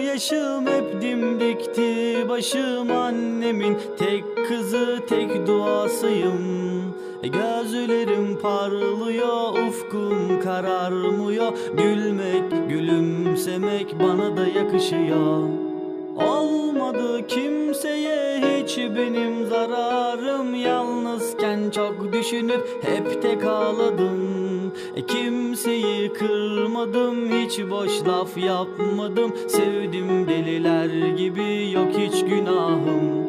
yaşım hep dimdikti Başım annemin. Tek kızı tek duasıyım. E, Gözlerim parlıyor ufkum kararmıyor. Gülmek gülümsemek bana da yakışıyor. Olmadı kimseye hiç benim zararım. Yalnızken çok düşünüp hep tek ağladım. E, Kırmadım hiç boş laf yapmadım. Sevdim deliler gibi yok hiç günahım.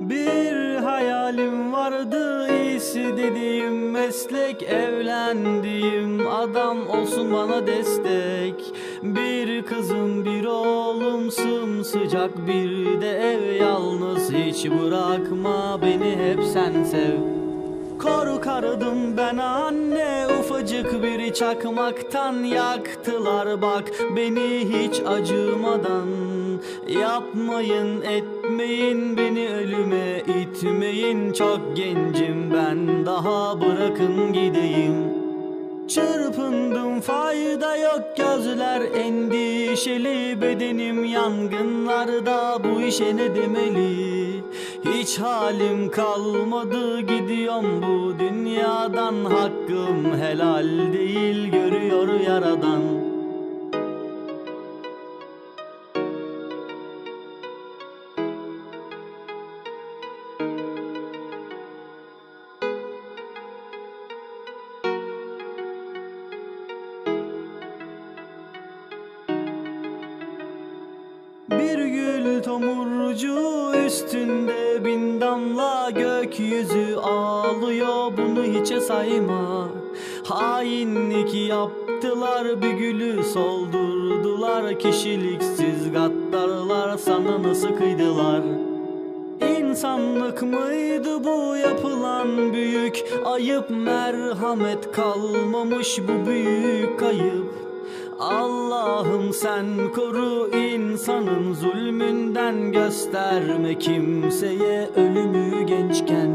Bir hayalim vardı iyisi dediğim meslek. Evlendiğim adam olsun bana destek. Bir kızım bir oğlum sımsıcak bir de ev. Yalnız hiç bırakma beni hep sen sev Korkardım ben anne ufacık bir çakmaktan yaktılar bak. Beni hiç acımadan Yapmayın etmeyin beni ölüme itmeyin. Çok gencim ben daha bırakın gideyim. Çırpındım fayda yok gözler endişeli. Bedenim yangınlarda bu işe ne demeli Hiç halim kalmadı gidiyorum bu dünyadan. Hakkım helal değil görüyor yaradan Bir gül tomurcu üstünde bin damla gökyüzü ağlıyor bunu hiçe sayma. Hainlik yaptılar bir gülü soldurdular Kişiliksiz gaddarlar sana nasıl kıydılar? İnsanlık mıydı bu yapılan büyük ayıp? Merhamet kalmamış bu büyük kayıp Allah'ım sen koru insanın zulmünden gösterme kimseye ölümü gençken.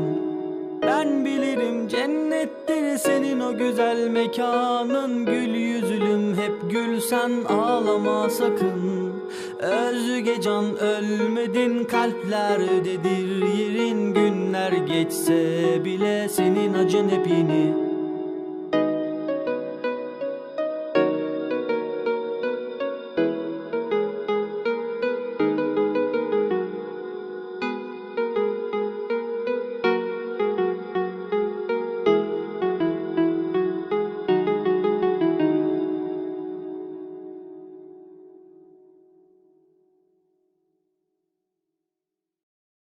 Ben bilirim cennettir senin o güzel mekanın Gül yüzlüm hep gülsen ağlama sakın. Özge can ölmedin kalplerdedir yerin Günler geçse bile senin acın hep yeni